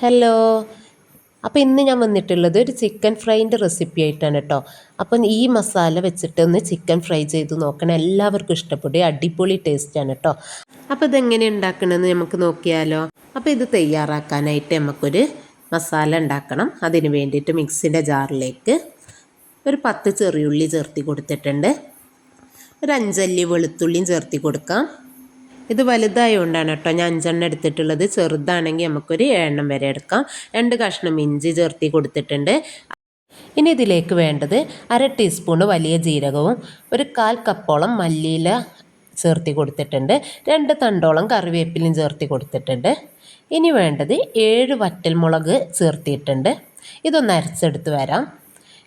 Hello അപ്പോൾ ഇന്ന് ഞാൻ വന്നിട്ടുള്ളത് ഒരു ചിക്കൻ ഫ്രൈന്റെ റെസിപ്പി ആയിട്ടാണ് കേട്ടോ അപ്പം ഈ മസാല വെച്ചിട്ട് ഒന്ന് ചിക്കൻ ഫ്രൈ ചെയ്ത് നോക്കണം. എല്ലാവർക്കും ഇഷ്ടപ്പെടും. അടിപൊളി ടേസ്റ്റാണ് കേട്ടോ അപ്പോൾ ഇതെങ്ങനെ ഉണ്ടാക്കണമെന്ന് നമുക്ക് നോക്കിയാലോ. അപ്പോൾ ഇത് തയ്യാറാക്കാനായിട്ട് നമുക്കൊരു മസാല ഉണ്ടാക്കണം. അതിന് വേണ്ടിയിട്ട് മിക്സിന്റെ ജാറിലേക്ക് ഒരു പത്ത് ചെറിയുള്ളി ചേർത്തി കൊടുത്തിട്ടുണ്ട്. ഒരു അഞ്ചല്ലി വെളുത്തുള്ളിയും ചേർത്തി കൊടുക്കാം. ഇത് വലുതായതുകൊണ്ടാണ് കേട്ടോ ഞാൻ അഞ്ചെണ്ണം എടുത്തിട്ടുള്ളത്. ചെറുതാണെങ്കിൽ നമുക്കൊരു എണ്ണം വരെ എടുക്കാം. രണ്ട് കഷ്ണം ഇഞ്ചി ചേർത്തി കൊടുത്തിട്ടുണ്ട്. ഇനി ഇതിലേക്ക് വേണ്ടത് അര ടീസ്പൂണ് വലിയ ജീരകവും ഒരു കാൽ കപ്പോളം മല്ലിയില ചേർത്തി കൊടുത്തിട്ടുണ്ട്. രണ്ട് തണ്ടോളം കറിവേപ്പിലും ചേർത്തി കൊടുത്തിട്ടുണ്ട്. ഇനി വേണ്ടത് ഏഴ് വറ്റൽമുളക് ചേർത്തിയിട്ടുണ്ട്. ഇതൊന്ന് അരച്ചെടുത്ത് വരാം.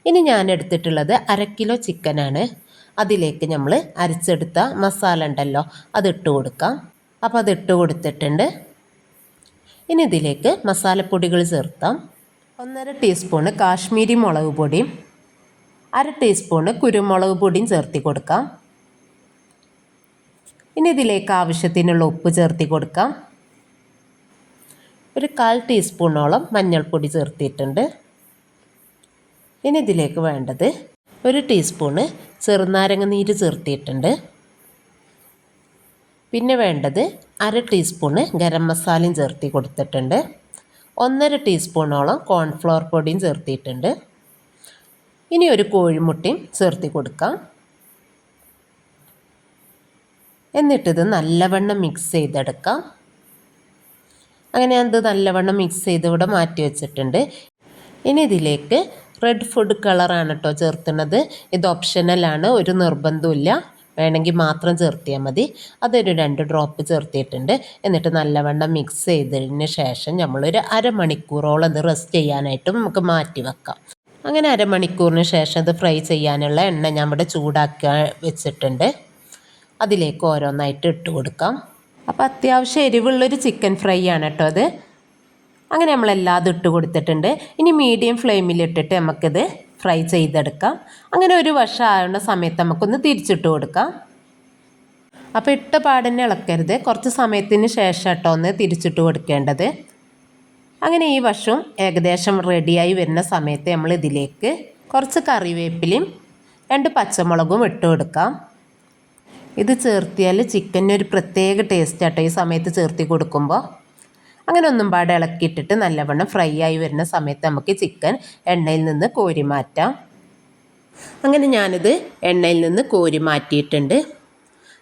ഇനി ഞാൻ എടുത്തിട്ടുള്ളത് അര കിലോ ചിക്കനാണ്. അതിലേക്ക് നമ്മൾ അരച്ചെടുത്ത മസാല ഉണ്ടല്ലോ അതിട്ട് കൊടുക്കാം. അപ്പോൾ അതിട്ട് കൊടുത്തിട്ടുണ്ട്. ഇനി ഇതിലേക്ക് മസാലപ്പൊടികൾ ചേർത്താം ഒന്നര ടീസ്പൂണ് കാശ്മീരി മുളക് പൊടിയും അര ടീസ്പൂണ് കുരുമുളക് പൊടിയും ചേർത്തി കൊടുക്കാം. ഇനി ഇതിലേക്ക് ആവശ്യത്തിനുള്ള ഉപ്പ് ചേർത്തി കൊടുക്കാം. ഒരു കാൽ ടീസ്പൂണോളം മഞ്ഞൾപ്പൊടി ചേർത്തിയിട്ടുണ്ട് ഇനി ഇതിലേക്ക് വേണ്ടത് ഒരു ടീസ്പൂണ് ചെറുനാരങ്ങ നീര് ചേർത്തിയിട്ടുണ്ട്. പിന്നെ വേണ്ടത് അര ടീസ്പൂണ് ഗരം മസാലയും ചേർത്തി കൊടുത്തിട്ടുണ്ട്. ഒന്നര ടീസ്പൂണോളം കോൺഫ്ലവർ പൊടിയും ചേർത്തിയിട്ടുണ്ട്. ഇനി ഒരു കോഴിമുട്ടയും ചേർത്തി കൊടുക്കാം. എന്നിട്ടിത് നല്ലവണ്ണം മിക്സ് ചെയ്തെടുക്കാം. അങ്ങനെ അത് നല്ലവണ്ണം മിക്സ് ചെയ്ത് ഇവിടെ മാറ്റി വെച്ചിട്ടുണ്ട്. ഇനി ഇതിലേക്ക് റെഡ് ഫുഡ് കളറാണ് കേട്ടോ ചേർത്തുന്നത് ഇത് ഓപ്ഷനലാണ് ഒരു നിർബന്ധമില്ല വേണമെങ്കിൽ മാത്രം ചേർത്തിയാൽ മതി. അതൊരു രണ്ട് ഡ്രോപ്പ് ചേർത്തിയിട്ടുണ്ട്. എന്നിട്ട് നല്ലവണ്ണം മിക്സ് ചെയ്തതിന് ശേഷം നമ്മളൊരു അരമണിക്കൂറോളം അത് റെസ്റ്റ് ചെയ്യാനായിട്ട് നമുക്ക് മാറ്റി വെക്കാം. അങ്ങനെ അരമണിക്കൂറിന് ശേഷം ഇത് ഫ്രൈ ചെയ്യാനുള്ള എണ്ണ ഞാൻ ഇവിടെ ചൂടാക്കി വെച്ചിട്ടുണ്ട്. അതിലേക്ക് ഓരോന്നായിട്ട് ഇട്ട് കൊടുക്കാം. അപ്പോൾ അത്യാവശ്യം എരിവുള്ളൊരു ചിക്കൻ ഫ്രൈ ആണ് കേട്ടോ അത് അങ്ങനെ നമ്മൾ നമ്മളെല്ലാം ഇട്ട് കൊടുത്തിട്ടുണ്ട്. ഇനി മീഡിയം ഫ്ലെയിമിൽ ഫ്ലെയിമിലിട്ടിട്ട് നമുക്കിത് ഫ്രൈ ചെയ്തെടുക്കാം. അങ്ങനെ ഒരു വശം ആവുന്ന സമയത്ത് നമുക്കൊന്ന് തിരിച്ചിട്ട് കൊടുക്കാം. അപ്പോൾ ഇട്ട പാടന്നെ ഇളക്കരുത്. കുറച്ച് സമയത്തിന് ശേഷം കേട്ടോ ഒന്ന് തിരിച്ചിട്ട് കൊടുക്കേണ്ടത്. അങ്ങനെ ഈ വശവും ഏകദേശം റെഡിയായി വരുന്ന സമയത്ത് നമ്മൾ ഇതിലേക്ക് കുറച്ച് കറിവേപ്പിലയും രണ്ട് പച്ചമുളകും ഇട്ട് കൊടുക്കാം. ഇത് ചേർത്തിയാൽ ചിക്കന് ഒരു പ്രത്യേക ടേസ്റ്റ് ആട്ടോ ഈ സമയത്ത് ചേർത്തി കൊടുക്കുമ്പോൾ അങ്ങനെ ഒന്നും പാടെ ഇളക്കിയിട്ടിട്ട് നല്ലവണ്ണം ഫ്രൈ ആയി വരുന്ന സമയത്ത് നമുക്ക് ചിക്കൻ എണ്ണയിൽ നിന്ന് കോരി മാറ്റാം. അങ്ങനെ ഞാനിത് എണ്ണയിൽ നിന്ന് കോരി മാറ്റിയിട്ടുണ്ട്.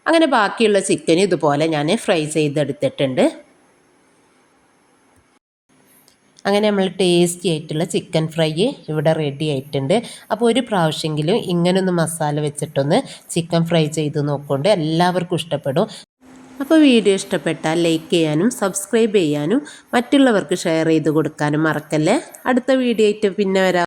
അങ്ങനെ ബാക്കിയുള്ള ചിക്കൻ ഇതുപോലെ ഞാൻ ഫ്രൈ ചെയ്തെടുത്തിട്ടുണ്ട്. അങ്ങനെ നമ്മൾ ടേസ്റ്റി ആയിട്ടുള്ള ചിക്കൻ ഫ്രൈ ഇവിടെ റെഡി ആയിട്ടുണ്ട്. അപ്പോൾ ഒരു പ്രാവശ്യമെങ്കിലും ഇങ്ങനൊന്ന് മസാല വെച്ചിട്ടൊന്ന് ചിക്കൻ ഫ്രൈ ചെയ്ത് നോക്കൊണ്ട് എല്ലാവർക്കും ഇഷ്ടപ്പെടും. അപ്പോൾ വീഡിയോ ഇഷ്ടപ്പെട്ടാൽ ലൈക്ക് ചെയ്യാനും സബ്സ്ക്രൈബ് ചെയ്യാനും മറ്റുള്ളവർക്ക് ഷെയർ ചെയ്ത് കൊടുക്കാനും മറക്കല്ലേ? അടുത്ത വീഡിയോ ആയിട്ട് പിന്നെ വരാം.